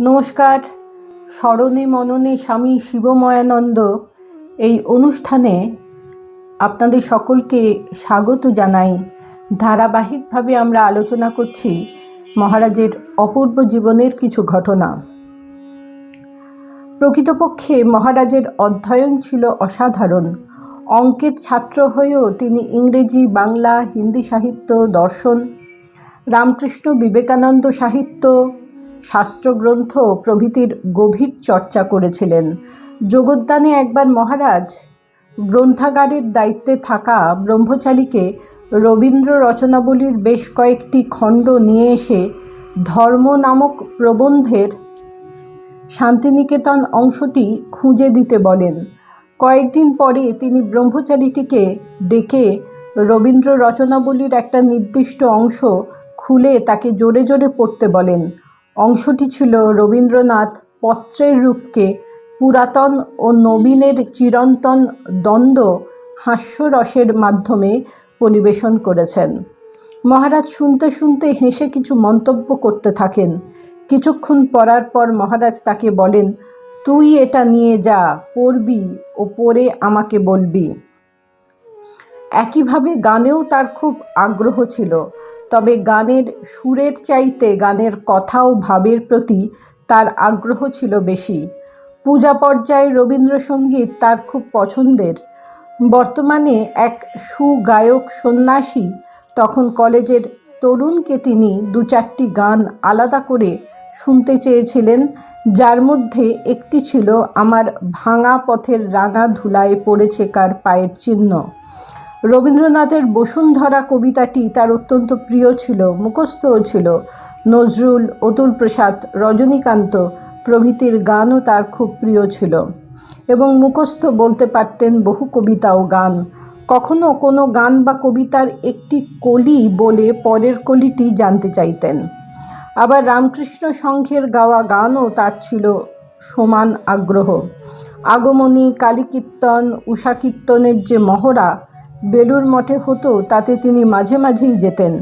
নমস্কার। স্মরণে মননে স্বামী শিবময়ানন্দ এই অনুষ্ঠানে আপনাদের সকলকে স্বাগত জানাই। ধারাবাহিকভাবে আমরা আলোচনা করছি মহারাজের অপূর্ব জীবনের কিছু ঘটনা। প্রকৃতপক্ষে মহারাজের অধ্যয়ন ছিল অসাধারণ। অঙ্কের ছাত্র হয়েও তিনি ইংরেজি, বাংলা, হিন্দি সাহিত্য, দর্শন, রামকৃষ্ণ বিবেকানন্দ সাহিত্য শাস্ত্রগ্রন্থ প্রভৃতির গভীর চর্চা করেছিলেন। যোগদানে একবার মহারাজ গ্রন্থাগারের দায়িত্বে থাকা ব্রহ্মচারীকে রবীন্দ্র রচনাবলীর বেশ কয়েকটি খণ্ড নিয়ে এসে ধর্ম নামক প্রবন্ধের শান্তিনিকেতন অংশটি খুঁজে দিতে বলেন। কয়েকদিন পরে তিনি ব্রহ্মচারীটিকে ডেকে রবীন্দ্র রচনাবলীর একটা নির্দিষ্ট অংশ খুলে তাকে জোরে জোরে পড়তে বলেন। অংশটি ছিল রবীন্দ্রনাথ পত্রের রূপকে পুরাতন ও নবীনের চিরন্তন দ্বন্দ্ব হাস্যরসের মাধ্যমে পরিবেশন করেছেন। মহারাজ শুনতে শুনতে হেসে কিছু মন্তব্য করতে থাকেন। কিছুক্ষণ পড়ার পর মহারাজ তাকে বলেন, তুই এটা নিয়ে যা, পড়বি ও পড়ে আমাকে বলবি। একইভাবে গানেও তার খুব আগ্রহ ছিল। তবে গানের সুরের চাইতে গানের কথা ও ভাবের প্রতি তার আগ্রহ ছিল বেশি। পূজা পর্যায়ে রবীন্দ্রসঙ্গীত তার খুব পছন্দের। বর্তমানে এক সুগায়ক সন্ন্যাসী তখন কলেজের তরুণকে তিনি দু চারটি গান আলাদা করে শুনতে চেয়েছিলেন, যার মধ্যে একটি ছিল, আমার ভাঙা পথের রাঙা ধুলায় পড়েছে কার পায়ের চিহ্ন। রবীন্দ্রনাথের বসুন্ধরা কবিতাটি তার অত্যন্ত প্রিয় ছিল, মুখস্থও ছিল। নজরুল, অতুল প্রসাদ, রজনীকান্ত প্রভৃতির গানও তার খুব প্রিয় ছিল এবং মুখস্থ বলতে পারতেন বহু কবিতা ও গান। কখনো কোনো গান বা কবিতার একটি কলি বলে পরের কলিটি জানতে চাইতেন। আবার রামকৃষ্ণ সংঘের গাওয়া গানও তার ছিল সমান আগ্রহ। আগমনী, কালীকীর্তন উষা কীর্তনের যে মহড়া বেলুর মঠে হতো, তাতে তিনি মাঝে মাঝেই যেতেন।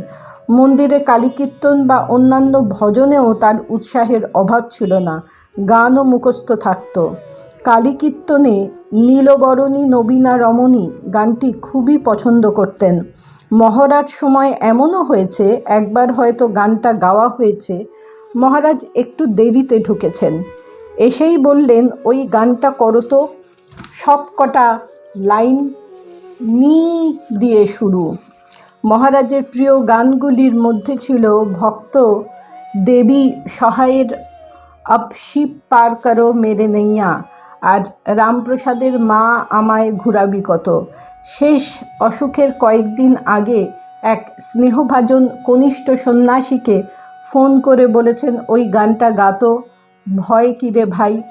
মন্দিরে কালীকীর্তন বা অন্যান্য ভজনেও তার উৎসাহের অভাব ছিল না, গানও মুখস্থ থাকত। কালীকীর্তনে নীলবরণী নবীনা রমণী গানটি খুবই পছন্দ করতেন। মহারাজ সময় এমনও হয়েছে, একবার হয়তো গানটা গাওয়া হয়েছে। মহারাজ একটু দেরিতে ঢুকেছেন। এসেই বললেন, ওই গানটা করো তো। সব কটা লাইন নি দিয়ে শুরু। মহারাজের প্রিয় গানগুলির মধ্যে ছিল ভক্ত দেবী সহায়ের আব শিব পার করো মেরে নেইয়া আর রামপ্রসাদের মা আমায় ঘুরাবি কত। শেষ অসুখের কয়েকদিন আগে এক স্নেহভাজন কনিষ্ঠ সন্ন্যাসীকে ফোন করে বলেছেন, ওই গানটা গাতো ভয় কিরে ভাই?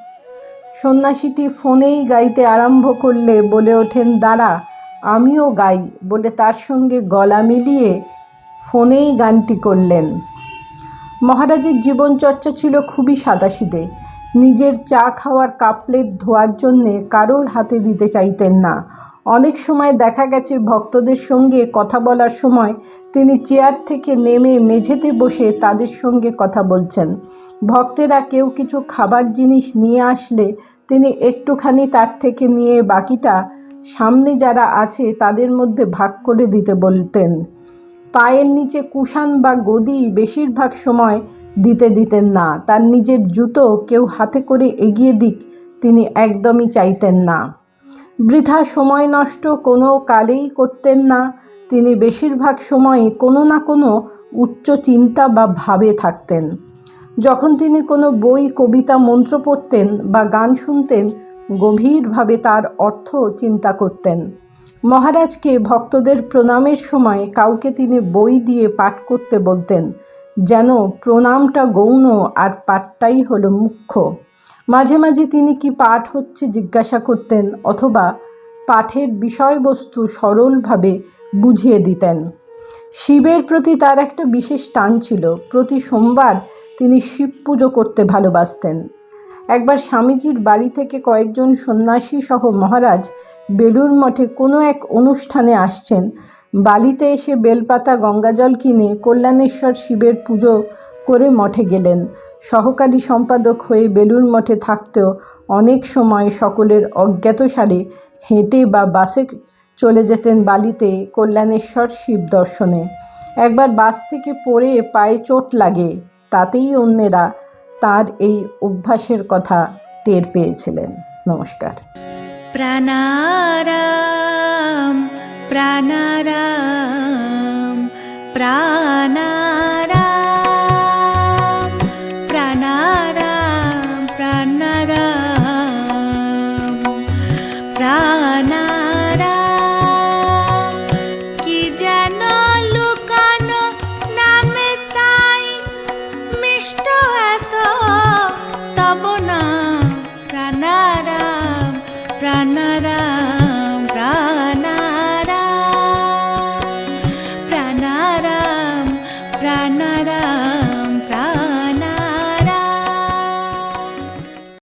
সন্ন্যাসীটি ফোনেই গাইতে আরম্ভ করলে বলে ওঠেন, দাঁড়া আমিও গাই বলে তার সঙ্গে গলা মিলিয়ে ফোনেই গানটি করলেন। মহারাজের জীবনচর্চা ছিল খুবই সাদাসিদে নিজের চা খাওয়ার কাপলেট ধোয়ার জন্যে কারোর হাতে দিতে চাইতেন না। অনেক সময় দেখা গেছে ভক্তদের সঙ্গে কথা বলার সময় তিনি চেয়ার থেকে নেমে মেঝেতে বসে তাদের সঙ্গে কথা বলছেন। ভক্তেরা কেউ কিছু খাবার জিনিস নিয়ে আসলে তিনি একটুখানি তার থেকে নিয়ে বাকিটা সামনে যারা আছে তাদের মধ্যে ভাগ করে দিতে বলতেন। পায়ের নিচে কুষাণ বা গদি বেশিরভাগ সময় দিতে দিতেন না। তার নিজের জুতো কেউ হাতে করে এগিয়ে দিক তিনি একদমই চাইতেন না। বৃথা সময় নষ্ট কোনো কালেই করতেন না। তিনি বেশিরভাগ সময় কোনো না কোনো উচ্চ চিন্তা বা ভাবে থাকতেন। যখন তিনি কোনো বই, কবিতা, মন্ত্র পড়তেন বা গান শুনতেন গভীরভাবে তার অর্থ চিন্তা করতেন। মহারাজকে ভক্তদের প্রণামের সময় কাউকে তিনি বই দিয়ে পাঠ করতে বলতেন, যেন প্রণামটা গৌণ আর পাঠটাই হলো মুখ্য। মাঝে মাঝে তিনি কি পাঠ হচ্ছে জিজ্ঞাসা করতেন অথবা পাঠের বিষয়বস্তু সরলভাবে বুঝিয়ে দিতেন। শিবের প্রতি তার একটা বিশেষ টান ছিল। প্রতি সোমবার তিনি শিব পুজো করতে ভালোবাসতেন। একবার স্বামীজির বাড়ি থেকে কয়েকজন সন্ন্যাসী সহ মহারাজ বেলুর মঠে কোনো এক অনুষ্ঠানে আসছেন। বালিতে এসে বেলপাতা, গঙ্গাজল কিনে কল্যাণেশ্বর শিবের পুজো করে মঠে গেলেন। সহকারী সম্পাদক হয়ে বেলুর মঠে থাকতেও অনেক সময় সকলের অজ্ঞাতসারে হেঁটে বা বাসে চলে যেতেন বালিতে কল্যাণেশ্বর শিব দর্শনে। একবার বাস থেকে পড়ে পায়ে চোট লাগে, তাতেই অন্যেরা তার এই অভ্যাসের কথা টের পেয়েছিলেন। নমস্কার। প্রাণারাম প্রাণারাম প্রাণা